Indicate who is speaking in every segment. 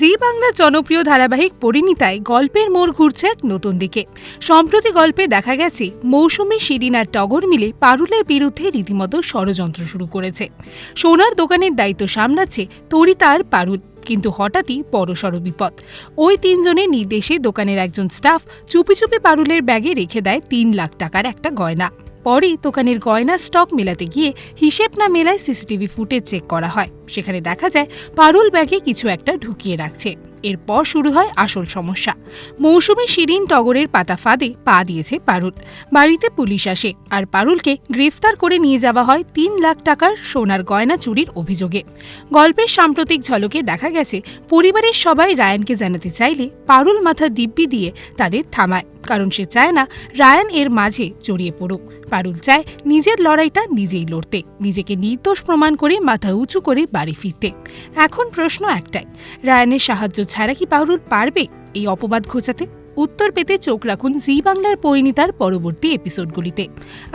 Speaker 1: জি বাংলার জনপ্রিয় ধারাবাহিক পরিণীতায় গল্পের মোড় ঘুরছে এক নতুন দিকে। সম্প্রতি গল্পে দেখা গেছে, মৌসুমী শিরিন আর টগর মিলে পারুলের বিরুদ্ধে রীতিমতো ষড়যন্ত্র শুরু করেছে। সোনার দোকানের দায়িত্ব সামলাচ্ছে তরিতা আর পারুল, কিন্তু হঠাৎই বড়সড় বিপদ। ওই তিনজনের নির্দেশে দোকানের একজন স্টাফ চুপি চুপি পারুলের ব্যাগে রেখে দেয় তিন লাখ টাকার একটা গয়না। পরেই দোকানের গয়না স্টক মেলাতে গিয়ে হিসেব না মেলায় সিসিটিভি ফুটেজ চেক করা হয়। সেখানে দেখা যায় পারুল ব্যাগে কিছু একটা ঢুকিয়ে রাখছে। এরপর শুরু হয় আসল সমস্যা। মৌসুমী শিরিন টগরের পাতা ফাঁদে পা দিয়েছে পারুল। বাড়িতে পুলিশ আসে আর পারুলকে গ্রেফতার করে নিয়ে যাওয়া হয় তিন লাখ টাকার সোনার গয়না চুরির অভিযোগে। গল্পের সাম্প্রতিক ঝলকে দেখা গেছে, পরিবারের সবাই রায়ানকে জানাতে চাইলে পারুল মাথা দিব্যি দিয়ে তাদের থামায়। কারণ সে চায় না রায়ান এর মাঝে জড়িয়ে পড়ুক। পারুল চায় নিজের লড়াইটা নিজেই লড়তে, নিজেকে নির্দোষ প্রমাণ করে মাথা উঁচু করে বাড়ি ফিরতে। এখন প্রশ্ন একটাই, রায়ানের সাহায্য ছাড়া কি পারুল পারবে এই অপবাদ ঘোচাতে? উত্তর পেতে চোখ রাখুন জি বাংলার পরিণীতার পরবর্তী এপিসোডগুলিতে।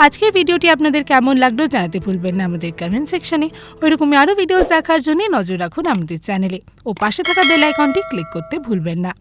Speaker 1: আজকের ভিডিওটি আপনাদের কেমন লাগল জানাতে ভুলবেন না আমাদের কমেন্ট সেকশনে ওইরকমই আরও ভিডিওস দেখার জন্য নজর রাখুন আমাদের চ্যানেলে ও পাশে থাকা বেল আইকনটি ক্লিক করতে ভুলবেন না।